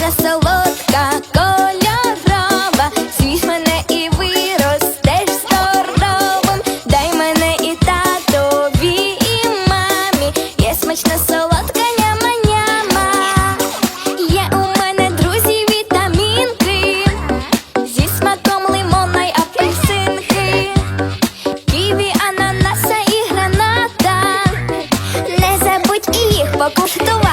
Наша мене і виростеш здоровим. Дай мене і татові, і мамі, є смачна солодка няма-няма. Є у мене друзі вітамінки, зі смаком лимона й апельсинки, ківі, ананаса і граната, не забудь їх покуштувати.